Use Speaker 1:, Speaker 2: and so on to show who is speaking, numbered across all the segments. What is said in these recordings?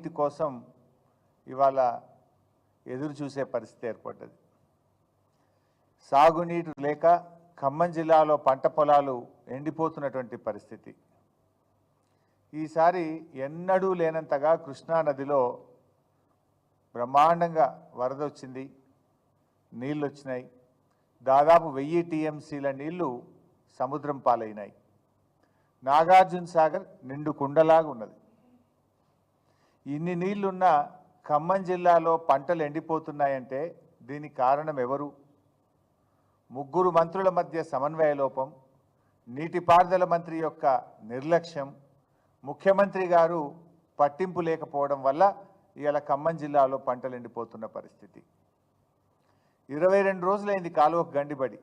Speaker 1: నీటి కోసం ఇవాళ ఎదురు చూసే పరిస్థితి ఏర్పడ్డది. సాగునీరు లేక ఖమ్మం జిల్లాలో పంట పొలాలు ఎండిపోతున్నటువంటి పరిస్థితి. ఈసారి ఎన్నడూ లేనంతగా కృష్ణా నదిలో బ్రహ్మాండంగా వరద వచ్చింది నీళ్ళు వచ్చినాయి దాదాపు వెయ్యి టీఎంసీల నీళ్ళు సముద్రం పాలైనాయి. నాగార్జున సాగర్ నిండు కుండలాగా ఉన్నది. ఇన్ని నీళ్ళున్న ఖమ్మం జిల్లాలో పంటలు ఎండిపోతున్నాయంటే దీనికి కారణం ఎవరు? ముగ్గురు మంత్రుల మధ్య సమన్వయ లోపం నీటిపారుదల మంత్రి యొక్క నిర్లక్ష్యం ముఖ్యమంత్రి గారు పట్టింపు లేకపోవడం వల్ల ఇవాళ ఖమ్మం జిల్లాలో పంటలు ఎండిపోతున్న పరిస్థితి. ఇరవై రెండు రోజులైంది కాలువకు గండిబడి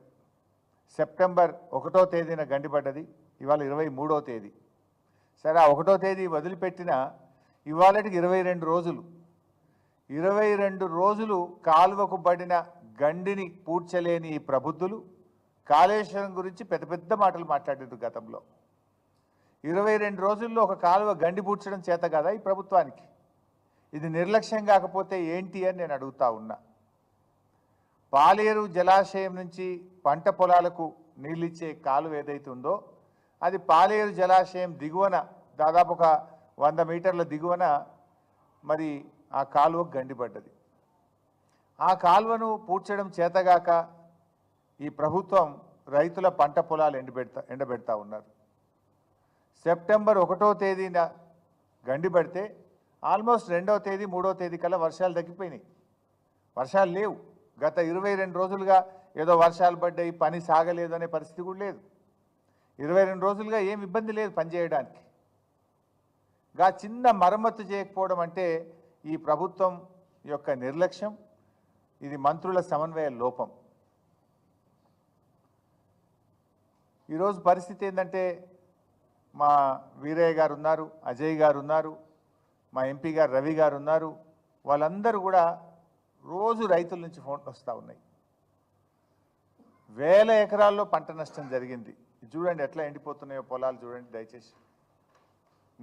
Speaker 1: సెప్టెంబర్ ఒకటో తేదీన గండిపడ్డది ఇవాళ ఇరవై మూడో తేదీ. సరే ఆ ఒకటో తేదీ వదిలిపెట్టిన ఇవాళకి ఇరవై రెండు రోజులు. ఇరవై రెండు రోజులు కాలువకు పడిన గండిని పూడ్చలేని ఈ ప్రబుద్ధులు కాళేశ్వరం గురించి పెద్ద పెద్ద మాటలు మాట్లాడారు గతంలో. ఇరవై రెండు రోజుల్లో ఒక కాలువ గండి పూడ్చడం చేత కదా ఈ ప్రభుత్వానికి? ఇది నిర్లక్ష్యం కాకపోతే ఏంటి అని నేను అడుగుతా ఉన్నా. పాలేరు జలాశయం నుంచి పంట పొలాలకు నీళ్ళిచ్చే కాలువ ఏదైతే ఉందో అది పాలేరు జలాశయం దిగువన దాదాపు ఒక వంద మీటర్ల దిగువన మరి ఆ కాలువ గండిపడ్డది. ఆ కాలువను పూడ్చడం చేతగాక ఈ ప్రభుత్వం రైతుల పంట పొలాలు ఎండబెడతా ఎండబెడతా ఉన్నారు. సెప్టెంబర్ ఒకటో తేదీన గండిపడితే ఆల్మోస్ట్ రెండవ తేదీ మూడో తేదీ కల్లా వర్షాలు తగ్గిపోయినాయి. వర్షాలు లేవు. గత ఇరవై రెండు రోజులుగా ఏదో వర్షాలు పడ్డాయి పని సాగలేదు అనే పరిస్థితి కూడా లేదు. ఇరవై రెండు రోజులుగా ఏం ఇబ్బంది లేదు పనిచేయడానికి గా చిన్న మరమ్మతు చేయకపోవడం అంటే ఈ ప్రభుత్వం యొక్క నిర్లక్ష్యం ఇది మంత్రుల సమన్వయ లోపం. ఈరోజు పరిస్థితి ఏంటంటే మా వీరయ్య గారు ఉన్నారు అజయ్ గారు ఉన్నారు మా ఎంపీ గారు రవి గారు ఉన్నారు వాళ్ళందరూ కూడా రోజు రైతుల నుంచి ఫోన్లు వస్తూ ఉన్నాయి. వేల ఎకరాల్లో పంట నష్టం జరిగింది. ఇది చూడండి ఎట్లా ఎండిపోతున్నాయో పొలాలు చూడండి దయచేసి.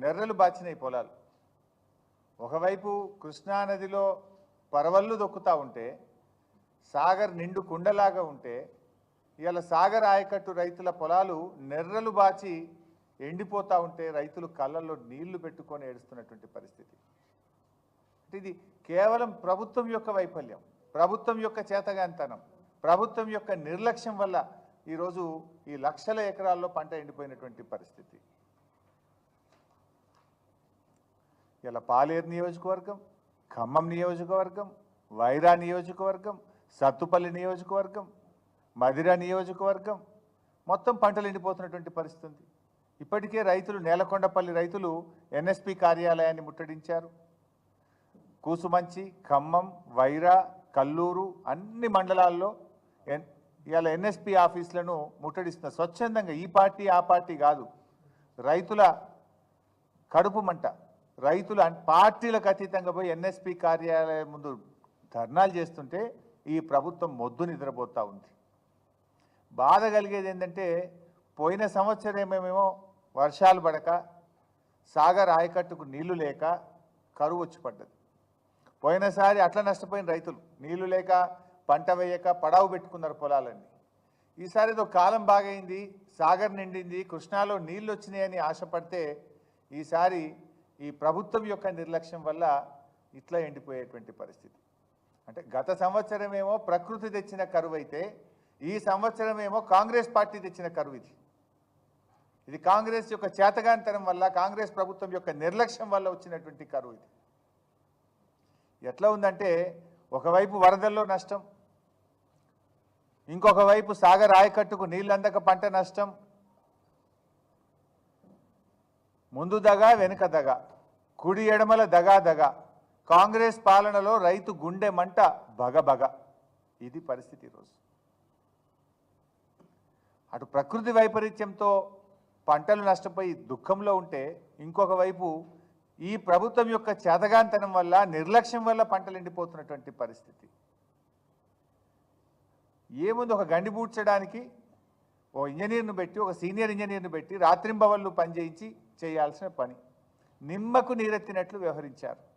Speaker 1: నెర్రలు బాచినాయి పొలాలు. ఒకవైపు కృష్ణానదిలో పరవళ్ళు దొక్కుతూ ఉంటే సాగర్ నిండు కుండలాగా ఉంటే ఇవాళ సాగర్ ఆయకట్టు రైతుల పొలాలు నెర్రలు బాచి ఎండిపోతూ ఉంటే రైతులు కళ్ళల్లో నీళ్ళు పెట్టుకొని ఏడుస్తున్నటువంటి పరిస్థితి. అంటే ఇది కేవలం ప్రభుత్వం యొక్క వైఫల్యం ప్రభుత్వం యొక్క చేతగాంతనం ప్రభుత్వం యొక్క నిర్లక్ష్యం వల్ల ఈరోజు ఈ లక్షల ఎకరాల్లో పంట ఎండిపోయినటువంటి పరిస్థితి. ఇలా పాలేరు నియోజకవర్గం ఖమ్మం నియోజకవర్గం వైరా నియోజకవర్గం సత్తుపల్లి నియోజకవర్గం మదిర నియోజకవర్గం మొత్తం పంటలు ఎండిపోతున్నటువంటి పరిస్థితి. ఉంది ఇప్పటికే రైతులు నేలకొండపల్లి రైతులు ఎన్ఎస్పి కార్యాలయాన్ని ముట్టడించారు. కూసుమంచి ఖమ్మం వైరా కల్లూరు అన్ని మండలాల్లో ఎన్ ఇవాళ ఎన్ఎస్పి ఆఫీసులను ముట్టడిస్తున్న స్వచ్ఛందంగా ఈ పార్టీ ఆ పార్టీ కాదు రైతుల కడుపు మంట. రైతులు పార్టీలకు అతీతంగా పోయి ఎన్ఎస్పి కార్యాలయం ముందు ధర్నాలు చేస్తుంటే ఈ ప్రభుత్వం మొద్దు నిద్రపోతూ ఉంది. బాధ కలిగేది ఏంటంటే పోయిన సంవత్సరం ఏమేమో వర్షాలు పడక సాగర్ ఆయకట్టుకు నీళ్ళు లేక కరువు వచ్చి పడ్డది. పోయినసారి అట్లా నష్టపోయిన రైతులు నీళ్ళు లేక పంట వేయక పడావు పెట్టుకున్నారు పొలాలన్నీ. ఈసారి ఏదో కాలం బాగైంది సాగర్ నిండింది కృష్ణాలో నీళ్ళు వచ్చినాయని ఆశపడితే ఈసారి ఈ ప్రభుత్వం యొక్క నిర్లక్ష్యం వల్ల ఇట్లా ఎండిపోయేటువంటి పరిస్థితి. అంటే గత సంవత్సరం ఏమో ప్రకృతి తెచ్చిన కరువు అయితే ఈ సంవత్సరం ఏమో కాంగ్రెస్ పార్టీ తెచ్చిన కరువు ఇది. ఇది కాంగ్రెస్ యొక్క చేతగాంతరం వల్ల కాంగ్రెస్ ప్రభుత్వం యొక్క నిర్లక్ష్యం వల్ల వచ్చినటువంటి కరువు ఇది. ఎట్లా ఉందంటే ఒకవైపు వరదల్లో నష్టం ఇంకొక వైపు సాగర్ ఆయకట్టుకు నీళ్ళందక పంట నష్టం ముందు దగ వెనుక దగ. కుడి ఎడమల దగా దగ. కాంగ్రెస్ పాలనలో రైతు గుండె మంట బగ బగ. ఇది పరిస్థితి ఈరోజు. అటు ప్రకృతి వైపరీత్యంతో పంటలు నష్టపోయి దుఃఖంలో ఉంటే ఇంకొక వైపు ఈ ప్రభుత్వం యొక్క చేతగాంతనం వల్ల నిర్లక్ష్యం వల్ల పంటలు ఎండిపోతున్నటువంటి పరిస్థితి. ఏముంది ఒక గండి పూడ్చడానికి ఓ ఇంజనీర్ను పెట్టి ఒక సీనియర్ ఇంజనీర్ను పెట్టి రాత్రింబవళ్ళు పనిచేయించి చేయాల్సిన పని. నిమ్మకు నీరెత్తినట్లు వ్యవహరించారు.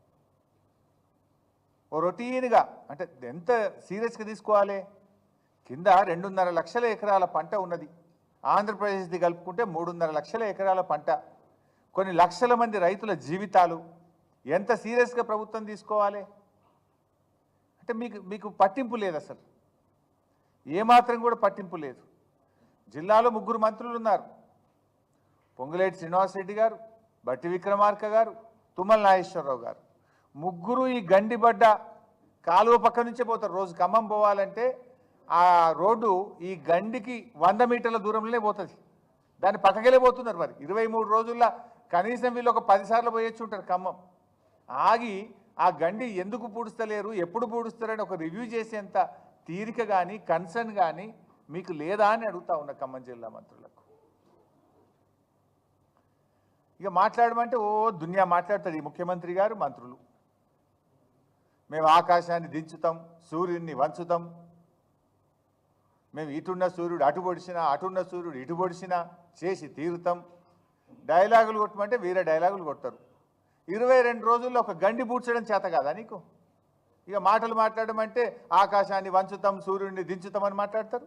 Speaker 1: ఓ రొటీన్గా అంటే ఎంత సీరియస్గా తీసుకోవాలి? కింద రెండున్నర లక్షల ఎకరాల పంట ఉన్నది. ఆంధ్రప్రదేశ్ది కలుపుకుంటే మూడున్నర లక్షల ఎకరాల పంట. కొన్ని లక్షల మంది రైతుల జీవితాలు. ఎంత సీరియస్గా ప్రభుత్వం తీసుకోవాలి? అంటే మీకు మీకు పట్టింపు లేదు అసలు. ఏమాత్రం కూడా పట్టింపు లేదు. జిల్లాలో ముగ్గురు మంత్రులు ఉన్నారు పొంగులేటి శ్రీనివాసరెడ్డి గారు బట్టి విక్రమార్క గారు తుమ్మల నాగేశ్వరరావు గారు. ముగ్గురు ఈ గండిబడ్డ కాలువ పక్క నుంచే పోతారు. రోజు ఖమ్మం పోవాలంటే ఆ రోడ్డు ఈ గండికి వంద మీటర్ల దూరంలోనే పోతుంది. దాని పక్కకెళ్ళే పోతున్నారు మరి. ఇరవై మూడు రోజుల్లో కనీసం వీళ్ళు ఒక పదిసార్లు పోయొచ్చు ఉంటారు ఖమ్మం. ఆగి ఆ గండి ఎందుకు పూడుస్తలేరు ఎప్పుడు పూడుస్తారని ఒక రివ్యూ చేసేంత తీరిక కానీ కన్సర్న్ కానీ మీకు లేదా అని అడుగుతా ఉన్నా ఖమ్మం జిల్లా మంత్రులకు ఇక మాట్లాడమంటే ఓ దునియా మాట్లాడతాడు ఈ ముఖ్యమంత్రి గారు మంత్రులు. మేము ఆకాశాన్ని దించుతాం సూర్యుడిని వంచుతాం. మేము ఇటున్న సూర్యుడు అటు పొడిచినా అటున్న సూర్యుడు ఇటు పొడిచినా చేసి తీరుతాం. డైలాగులు కొట్టమంటే వీరే డైలాగులు కొడతారు ఇరవై రెండు రోజుల్లో ఒక గండి పూడ్చడం చేత కాదా నీకు? ఇక మాటలు మాట్లాడడం అంటే ఆకాశాన్ని వంచుతాం సూర్యుడిని దించుతాం అని మాట్లాడతారు.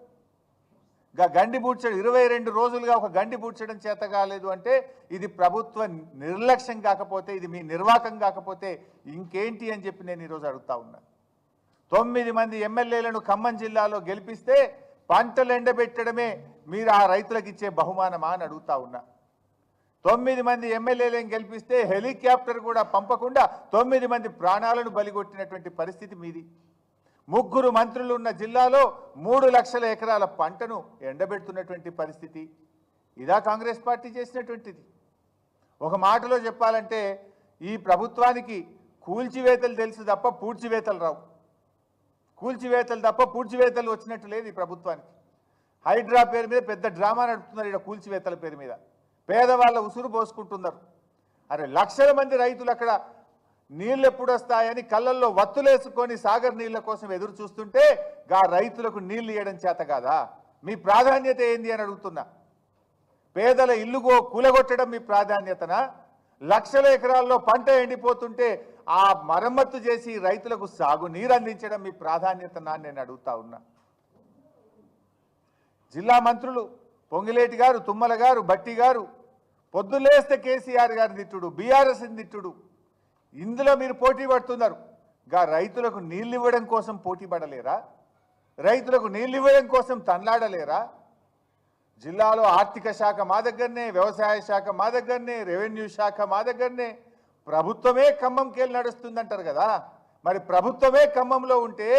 Speaker 1: గండి పూడ్చడం ఇరవై రెండు రోజులుగా ఒక గండి పూడ్చడం చేత కాలేదు అంటే ఇది ప్రభుత్వ నిర్లక్ష్యం కాకపోతే ఇది మీ నిర్వాకం కాకపోతే ఇంకేంటి అని చెప్పి నేను ఈరోజు అడుగుతా ఉన్నా. తొమ్మిది మంది ఎమ్మెల్యేలను ఖమ్మం జిల్లాలో గెలిపిస్తే పంటలు ఎండబెట్టడమే మీరు ఆ రైతులకు ఇచ్చే బహుమానమా అని అడుగుతా ఉన్నా. తొమ్మిది మంది ఎమ్మెల్యేలను గెలిపిస్తే హెలికాప్టర్ కూడా పంపకుండా తొమ్మిది మంది ప్రాణాలను బలిగొట్టినటువంటి పరిస్థితి మీది. ముగ్గురు మంత్రులు ఉన్న జిల్లాలో మూడు లక్షల ఎకరాల పంటను ఎండబెడుతున్నటువంటి పరిస్థితి. ఇదా కాంగ్రెస్ పార్టీ చేసినటువంటిది. ఒక మాటలో చెప్పాలంటే ఈ ప్రభుత్వానికి కూల్చివేతలు తెలుసు తప్ప పూడ్చివేతలు రావు. కూల్చివేతలు తప్ప పూడ్చివేతలు వచ్చినట్టు లేదు ఈ ప్రభుత్వానికి. హైడ్రా పేరు మీద పెద్ద డ్రామా నడుపుతున్నారు ఇక్కడ కూల్చివేతల పేరు మీద. పేదవాళ్ళ ఉసురు పోసుకుంటున్నారు. అరే లక్షల మంది రైతులు అక్కడ నీళ్ళు ఎప్పుడు వస్తాయని కళ్ళల్లో వత్తులేసుకొని సాగర్ నీళ్ళ కోసం ఎదురు చూస్తుంటే గా రైతులకు నీళ్ళు ఇవ్వడం చేత కాదా? మీ ప్రాధాన్యత ఏంది అని అడుగుతున్నా. పేదల ఇల్లుగో కూలగొట్టడం మీ ప్రాధాన్యతనా? లక్షల ఎకరాల్లో పంట ఎండిపోతుంటే ఆ మరమ్మత్తు చేసి రైతులకు సాగు నీరు అందించడం మీ ప్రాధాన్యతనా నేను అడుగుతా ఉన్నా. జిల్లా మంత్రులు పొంగిలేటి గారు తుమ్మల గారు బట్టి గారు పొద్దులేస్తే కేసీఆర్ గారి తిట్టుడు బీఆర్ఎస్ని తిట్టుడు. ఇందులో మీరు పోటీ పడుతున్నారు. గా రైతులకు నీళ్ళు ఇవ్వడం కోసం పోటీ పడలేరా? రైతులకు నీళ్ళు ఇవ్వడం కోసం తన్లాడలేరా? జిల్లాలో ఆర్థిక శాఖ మా దగ్గరనే వ్యవసాయ శాఖ మా దగ్గరనే రెవెన్యూ శాఖ మా దగ్గరనే. ప్రభుత్వమే ఖమ్మంకెళ్ళి నడుస్తుందంటారు కదా? మరి ప్రభుత్వమే ఖమ్మంలో ఉంటే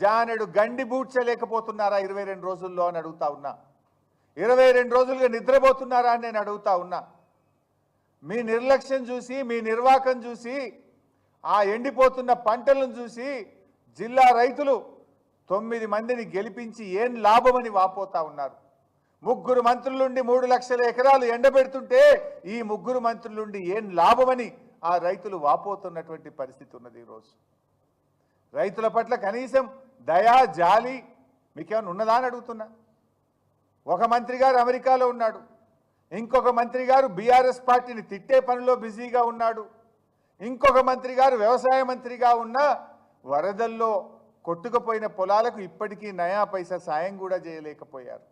Speaker 1: జానెడు గండి బూడ్చలేకపోతున్నారా ఇరవై రెండు రోజుల్లో అని అడుగుతా ఉన్నా? ఇరవై రెండు రోజులుగా నిద్రపోతున్నారా అని నేను అడుగుతా ఉన్నా? మీ నిర్లక్ష్యం చూసి మీ నిర్వాకం చూసి ఆ ఎండిపోతున్న పంటలను చూసి జిల్లా రైతులు తొమ్మిది మందిని గెలిపించి ఏం లాభమని వాపోతా ఉన్నారు. ముగ్గురు మంత్రులుండి మూడు లక్షల ఎకరాలు ఎండబెడుతుంటే ఈ ముగ్గురు మంత్రులుండి ఏం లాభమని ఆ రైతులు వాపోతున్నటువంటి పరిస్థితి ఉన్నది ఈరోజు రైతుల పట్ల కనీసం దయా జాలి మీకేమైనా ఉన్నదా అని అడుగుతున్నా. ఒక మంత్రి గారు అమెరికాలో ఉన్నాడు. ఇంకొక మంత్రి గారు బీఆర్ఎస్ పార్టీని తిట్టే పనిలో బిజీగా ఉన్నాడు. ఇంకొక మంత్రి గారు వ్యవసాయ మంత్రిగా ఉన్న వరదల్లో కొట్టుకుపోయిన పొలాలకు ఇప్పటికీ నయా పైసా సాయం కూడా చేయలేకపోయారు.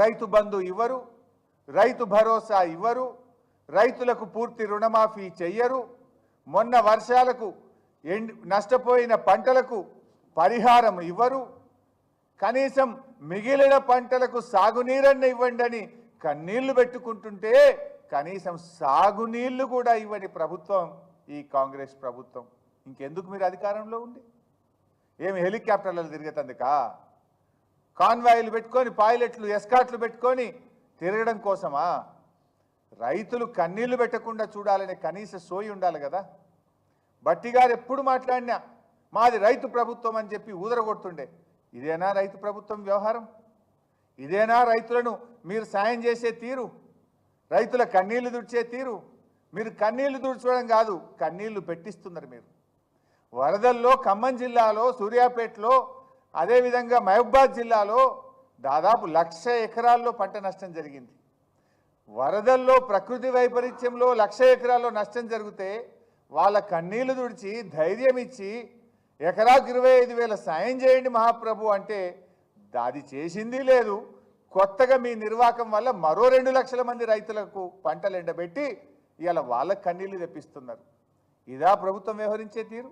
Speaker 1: రైతు బంధు ఇవ్వరు రైతు భరోసా ఇవ్వరు రైతులకు పూర్తి రుణమాఫీ చెయ్యరు. మొన్న వర్షాలకు నష్టపోయిన పంటలకు పరిహారం ఇవ్వరు. కనీసం మిగిలిన పంటలకు సాగునీరన్న ఇవ్వండి అని కన్నీళ్ళు పెట్టుకుంటుంటే కనీసం సాగునీళ్ళు కూడా ఇవ్వని ప్రభుత్వం ఈ కాంగ్రెస్ ప్రభుత్వం. ఇంకెందుకు మీరు అధికారంలో ఉంది ఏమి హెలికాప్టర్లలో తిరిగేతందుకా? కాన్వాయిలు పెట్టుకొని పైలట్లు ఎస్కాట్లు పెట్టుకొని తిరగడం కోసమా? రైతులు కన్నీళ్ళు పెట్టకుండా చూడాలనే కనీస సోయి ఉండాలి కదా. బట్టి గారు ఎప్పుడు మాట్లాడినా మాది రైతు ప్రభుత్వం అని చెప్పి ఊదరగొడుతుండే. ఇదేనా రైతు ప్రభుత్వం వ్యవహారం? ఇదేనా రైతులను మీరు సాయం చేసే తీరు? రైతుల కన్నీళ్ళు దుడిచే తీరు? మీరు కన్నీళ్ళు దుడ్చడం కాదు కన్నీళ్ళు పెట్టిస్తున్నారు మీరు. వరదల్లో ఖమ్మం జిల్లాలో సూర్యాపేటలో అదేవిధంగా మహబూబాద్ జిల్లాలో దాదాపు లక్ష ఎకరాల్లో పంట నష్టం జరిగింది. వరదల్లో ప్రకృతి వైపరీత్యంలో లక్ష ఎకరాల్లో నష్టం జరిగితే వాళ్ళ కన్నీళ్ళు దుడిచి ధైర్యం ఇచ్చి ఎకరాకు ఇరవై ఐదు వేల సాయం చేయండి మహాప్రభు అంటే అది చేసింది లేదు. కొత్తగా మీ నిర్వాకం వల్ల మరో రెండు లక్షల మంది రైతులకు పంటలు ఎండబెట్టి ఇవాళ వాళ్ళ కన్నీళ్ళు తెప్పిస్తున్నారు. ఇదా ప్రభుత్వం వ్యవహరించే తీరు?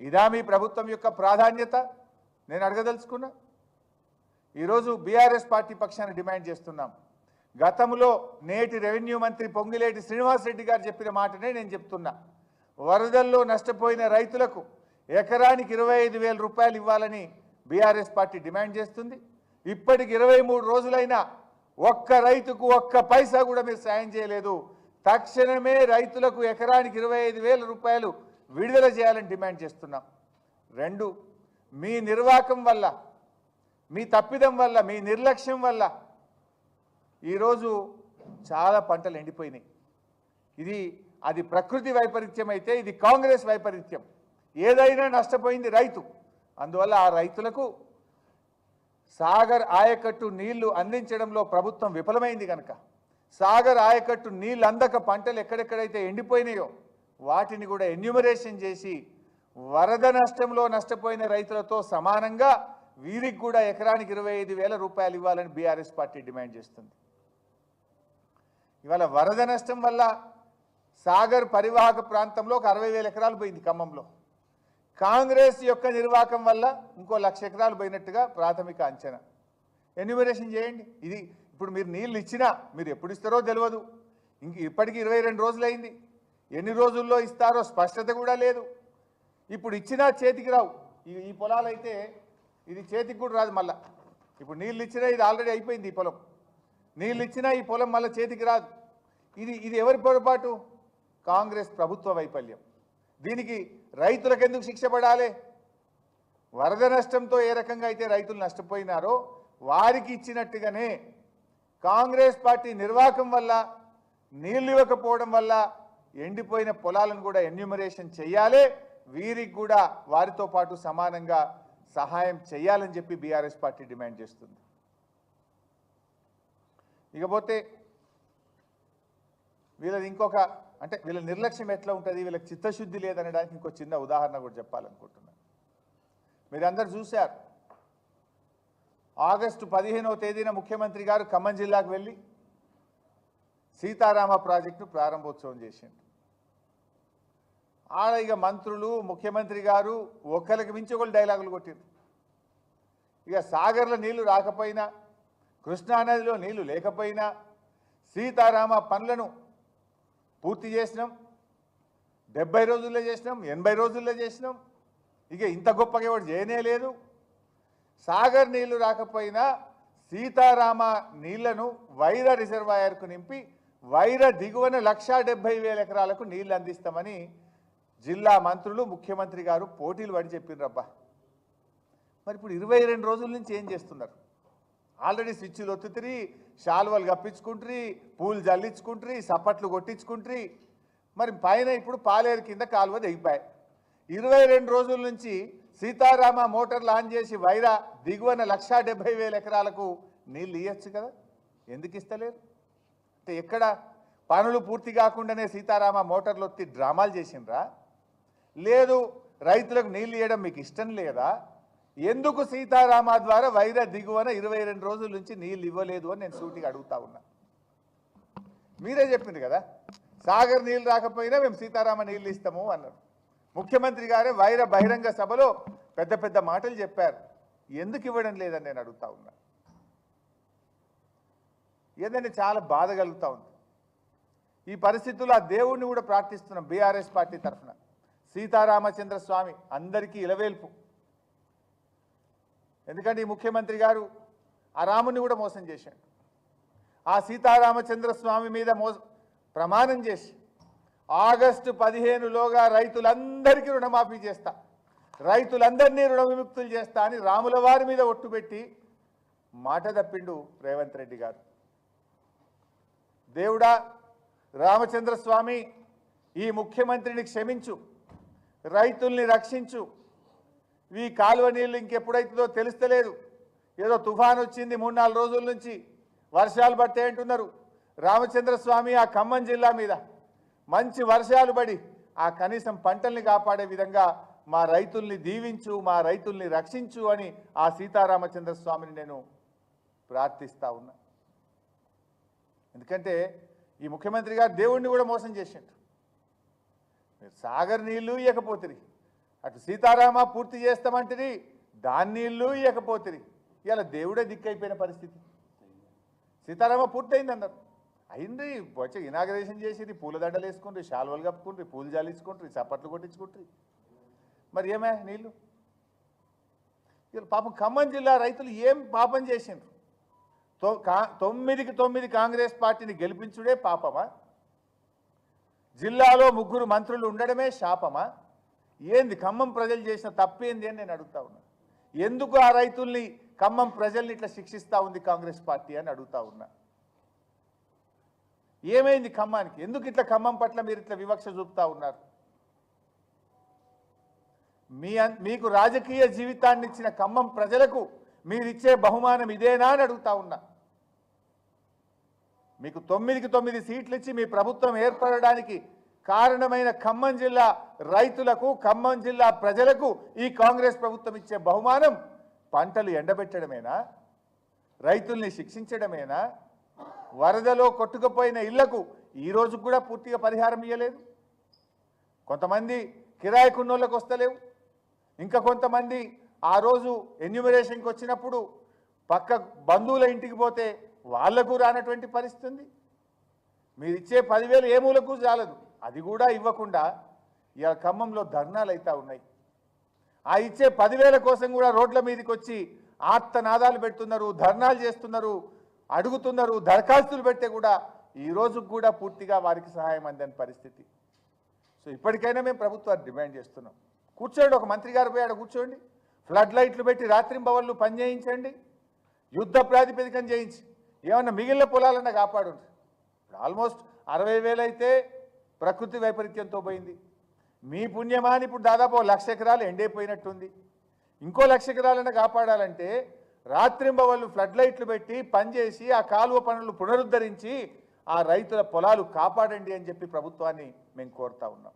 Speaker 1: ఇదా మీ ప్రభుత్వం యొక్క ప్రాధాన్యత? నేను అడగదలుచుకున్నా. ఈరోజు బీఆర్ఎస్ పార్టీ పక్షాన్ని డిమాండ్ చేస్తున్నాం. గతంలో నేటి రెవెన్యూ మంత్రి పొంగిలేటి శ్రీనివాసరెడ్డి గారు చెప్పిన మాటనే నేను చెప్తున్నా. వరదల్లో నష్టపోయిన రైతులకు ఎకరానికి ఇరవై ఐదు వేల రూపాయలు ఇవ్వాలని బీఆర్ఎస్ పార్టీ డిమాండ్ చేస్తుంది. ఇప్పటికి ఇరవై మూడు రోజులైనా ఒక్క రైతుకు ఒక్క పైసా కూడా మీరు సాయం చేయలేదు. తక్షణమే రైతులకు ఎకరానికి ఇరవై ఐదు వేల రూపాయలు విడుదల చేయాలని డిమాండ్ చేస్తున్నాం. రెండు మీ నిర్వాకం వల్ల మీ తప్పిదం వల్ల మీ నిర్లక్ష్యం వల్ల ఈరోజు చాలా పంటలు ఎండిపోయినాయి. ఇది అది ప్రకృతి వైపరీత్యం అయితే ఇది కాంగ్రెస్ వైపరీత్యం. ఏదైనా నష్టపోయింది రైతు. అందువల్ల ఆ రైతులకు సాగర్ ఆయకట్టు నీళ్ళు అందించడంలో ప్రభుత్వం విఫలమైంది కనుక సాగర్ ఆయకట్టు నీళ్ళు అందక పంటలు ఎక్కడెక్కడైతే ఎండిపోయినాయో వాటిని కూడా ఎన్యూమరేషన్ చేసి వరద నష్టంలో నష్టపోయిన రైతులతో సమానంగా వీరికి కూడా ఎకరానికి ఇరవై ఐదు వేల రూపాయలు ఇవ్వాలని బీఆర్ఎస్ పార్టీ డిమాండ్ చేస్తుంది. ఇవాళ వరద నష్టం వల్ల సాగర్ పరివాహక ప్రాంతంలో ఒక అరవై వేల ఎకరాలు పోయింది ఖమ్మంలో. కాంగ్రెస్ యొక్క నిర్వాహకం వల్ల ఇంకో లక్ష ఎకరాలు పోయినట్టుగా ప్రాథమిక అంచనా. ఎన్యూమరేషన్ చేయండి. ఇది ఇప్పుడు మీరు నీళ్ళు ఇచ్చినా మీరు ఎప్పుడు ఇస్తారో తెలియదు ఇంక ఇప్పటికి ఇరవై రెండు రోజులైంది. ఎన్ని రోజుల్లో ఇస్తారో స్పష్టత కూడా లేదు. ఇప్పుడు ఇచ్చినా చేతికి రావు. ఈ ఈ పొలాలు అయితే ఇది చేతికి కూడా రాదు మళ్ళా. ఇప్పుడు నీళ్ళు ఇచ్చినా ఇది ఆల్రెడీ అయిపోయింది ఈ పొలం. నీళ్ళు ఇచ్చినా ఈ పొలం మళ్ళీ చేతికి రాదు. ఇది ఇది ఎవరి పొరపాటు? కాంగ్రెస్ ప్రభుత్వ వైఫల్యం. దీనికి రైతులకు ఎందుకు శిక్ష పడాలి? వరద నష్టంతో ఏ రకంగా అయితే రైతులు నష్టపోయినారో వారికి ఇచ్చినట్టుగానే కాంగ్రెస్ పార్టీ నిర్వాహకం వల్ల నీళ్ళు ఇవ్వకపోవడం వల్ల ఎండిపోయిన పొలాలను కూడా ఎన్యూమరేషన్ చేయాలి వీరికి కూడా వారితో పాటు సమానంగా సహాయం చేయాలని చెప్పి బీఆర్ఎస్ పార్టీ డిమాండ్ చేస్తుంది. ఇకపోతే వీళ్ళది ఇంకొక అంటే వీళ్ళ నిర్లక్ష్యం ఎట్లా ఉంటుంది? వీళ్ళకి చిత్తశుద్ధి లేదనడానికి ఇంకో చిన్న ఉదాహరణ కూడా చెప్పాలనుకుంటున్నాను మీరందరూ చూశారు. ఆగస్టు పదిహేనవ తేదీన ముఖ్యమంత్రి గారు ఖమ్మం జిల్లాకు వెళ్ళి సీతారామ ప్రాజెక్టు ప్రారంభోత్సవం చేసిండు ఆడ ఇక మంత్రులు ముఖ్యమంత్రి గారు ఒకరికి మించి ఒకళ్ళు డైలాగులు కొట్టిరు ఇక సాగర్లో నీళ్ళు రాకపోయినా కృష్ణానదిలో నీళ్ళు లేకపోయినా సీతారామ పనులను పూర్తి చేసినాం. డెబ్బై రోజుల్లో చేసినాం ఎనభై రోజుల్లో చేసినాం. ఇక ఇంత గొప్పగా ఎవడు చేయనే లేదు. సాగర్ నీళ్ళు రాకపోయినా సీతారామ నీళ్ళను వైర రిజర్వాయర్కు నింపి వైర దిగువన లక్షా డెబ్బై వేల ఎకరాలకు నీళ్ళు అందిస్తామని జిల్లా మంత్రులు ముఖ్యమంత్రి గారు పోటీలు పడి చెప్పినరబ్బా మరి ఇప్పుడు ఇరవై రెండు రోజుల నుంచి ఏం చేస్తున్నారు? ఆల్రెడీ స్విచ్లు ఒత్తుతురి శాలువలు కప్పించుకుంటారు పూలు జల్లించుకుంటారు సప్పట్లు కొట్టించుకుంటారు మరి పైన ఇప్పుడు పాలేరు కింద కాలువ దిగిపాయి ఇరవై రెండు రోజుల నుంచి సీతారామ మోటార్లు ఆన్ చేసి వైరా దిగువన లక్షా డెబ్బై వేల ఎకరాలకు నీళ్ళు ఇవ్వచ్చు కదా? ఎందుకు ఇస్తలేరు? అంటే ఎక్కడ పనులు పూర్తి కాకుండానే సీతారామ మోటార్లు ఒత్తి డ్రామాలు చేసిండ్రా? లేదు రైతులకు నీళ్ళు ఇవ్వడం మీకు ఇష్టం లేదా? ఎందుకు సీతారామ ద్వారా వైర దిగువన ఇరవై రెండు రోజుల నుంచి నీళ్ళు ఇవ్వలేదు అని నేను సూటిగా అడుగుతా ఉన్నా. మీరే చెప్పింది కదా? సాగర్ నీళ్ళు రాకపోయినా మేము సీతారామ నీళ్ళు ఇస్తాము అన్నారు. ముఖ్యమంత్రి గారే వైర బహిరంగ సభలో పెద్ద పెద్ద మాటలు చెప్పారు. ఎందుకు ఇవ్వడం లేదని నేను అడుగుతా ఉన్నా. ఏదంటే చాలా బాధ కలుగుతూ ఉంది. ఈ పరిస్థితుల్లో ఆ దేవుణ్ణి కూడా ప్రార్థిస్తున్నాం బీఆర్ఎస్ పార్టీ తరఫున. సీతారామచంద్ర స్వామి అందరికీ ఇలవేల్పు. ఎందుకంటే ఈ ముఖ్యమంత్రి గారు ఆ రాముని కూడా మోసం చేశాడు. ఆ సీతారామచంద్ర స్వామి మీద మో ప్రమాణం చేసి ఆగస్టు పదిహేనులోగా రైతులందరికీ రుణమాఫీ చేస్తా రైతులందరినీ రుణ విముక్తులు చేస్తా అని రాముల వారి మీద ఒట్టు పెట్టి మాట తప్పిండు రేవంత్ రెడ్డి గారు. దేవుడా రామచంద్ర స్వామి ఈ ముఖ్యమంత్రిని క్షమించు రైతుల్ని రక్షించు ఈ కాలువ నీళ్ళు ఇంకెప్పుడైతుందో తెలుస్తలేదు. ఏదో తుఫాన్ వచ్చింది మూడు నాలుగు రోజుల నుంచి. వర్షాలు పడితే అంటున్నారు. రామచంద్ర స్వామి ఆ ఖమ్మం జిల్లా మీద. మంచి వర్షాలు పడి ఆ కనీసం పంటల్ని కాపాడే విధంగా మా రైతుల్ని దీవించు మా రైతుల్ని రక్షించు అని ఆ సీతారామచంద్ర స్వామిని నేను ప్రార్థిస్తా ఉన్నా. ఎందుకంటే ఈ ముఖ్యమంత్రి గారు దేవుణ్ణి కూడా మోసం చేసిండు మీరు సాగర్ నీళ్ళు ఇవ్వకపోతుంది అటు సీతారామ పూర్తి చేస్తామంటిరి దాన్ని ఇల్లు ఇవ్వకపోతుంది ఇలా దేవుడే దిక్కైపోయిన పరిస్థితి. సీతారామ పూర్తయింది అన్నారు అయింది వచ్చి ఇనాగరేషన్ చేసిరి పూలదండలు వేసుకుంటారు శాలువలు కప్పుకుంటారు పూలు జాలించుకుంటారు చప్పట్లు కొట్టించుకుంటారు మరి ఏమే నీళ్ళు? ఇలా పాపం ఖమ్మం జిల్లా రైతులు ఏం పాపం చేసిండ్రు? కా- తొమ్మిదికి తొమ్మిది కాంగ్రెస్ పార్టీని గెలిపించుడే పాపమా? జిల్లాలో ముగ్గురు మంత్రులు ఉండడమే శాపమా? ఏంది ఖమ్మం ప్రజలు చేసిన తప్పేంది అని నేను అడుగుతా ఉన్నా. ఎందుకు ఆ రైతుల్ని ఖమ్మం ప్రజల్ని ఇట్లా శిక్షిస్తూ ఉంది కాంగ్రెస్ పార్టీ అని అడుగుతా ఉన్నా. ఏమైంది ఖమ్మానికి? ఎందుకు ఇట్లా ఖమ్మం పట్ల మీరు ఇట్లా వివక్ష చూపుతా ఉన్నారు? మీ మీకు రాజకీయ జీవితాన్ని ఇచ్చిన ఖమ్మం ప్రజలకు మీరిచ్చే బహుమానం ఇదేనా అని అడుగుతా ఉన్నా. మీకు తొమ్మిదికి తొమ్మిది సీట్లు ఇచ్చి మీ ప్రభుత్వం ఏర్పడడానికి కారణమైన ఖమ్మం జిల్లా రైతులకు ఖమ్మం జిల్లా ప్రజలకు ఈ కాంగ్రెస్ ప్రభుత్వం ఇచ్చే బహుమానం పంటలు ఎండబెట్టడమేనా? రైతుల్ని శిక్షించడమేనా? వరదలో కొట్టుకుపోయిన ఇళ్ళకు ఈ కూడా పూర్తిగా పరిహారం ఇవ్వలేదు కొంతమంది కిరాయికున్నోళ్ళకు వస్తలేవు. ఇంకా కొంతమంది ఆ రోజు ఎన్యూమరేషన్కి వచ్చినప్పుడు పక్క బంధువుల ఇంటికి పోతే వాళ్ళకు రానటువంటి పరిస్థితి ఉంది. మీరు ఇచ్చే పదివేలు ఏ మూలకు చాలదు అది కూడా ఇవ్వకుండా ఇలా ఖమ్మంలో ధర్నాలు అవుతా ఉన్నాయి. ఆ ఇచ్చే పదివేల కోసం కూడా రోడ్ల మీదకి వచ్చి ఆర్తనాదాలు పెడుతున్నారు ధర్నాలు చేస్తున్నారు అడుగుతున్నారు దరఖాస్తులు పెట్టే కూడా ఈ రోజు కూడా పూర్తిగా వారికి సహాయం అందని పరిస్థితి. సో ఇప్పటికైనా మేము ప్రభుత్వాన్ని డిమాండ్ చేస్తున్నాం. కూర్చోండి ఒక మంత్రి గారు పోయాడు కూర్చోండి. ఫ్లడ్ లైట్లు పెట్టి రాత్రింబవళ్ళు పని చేయించండి. యుద్ధ ప్రాతిపదికన చేయించి. ఏమన్నా మిగిలిన పొలాలన్నా కాపాడు ఇప్పుడు ఆల్మోస్ట్ అరవై వేలైతే ప్రకృతి వైపరీత్యంతో పోయింది. మీ పుణ్యమాని ఇప్పుడు దాదాపు ఓ లక్ష ఎకరాలు ఎండైపోయినట్టుంది. ఇంకో లక్ష ఎకరాలను కాపాడాలంటే రాత్రింబవళ్ళు ఫ్లడ్ లైట్లు పెట్టి పనిచేసి ఆ కాలువ పనులు పునరుద్ధరించి ఆ రైతుల పొలాలు కాపాడండి అని చెప్పి ప్రభుత్వాన్ని మేము కోరుతా ఉన్నాం.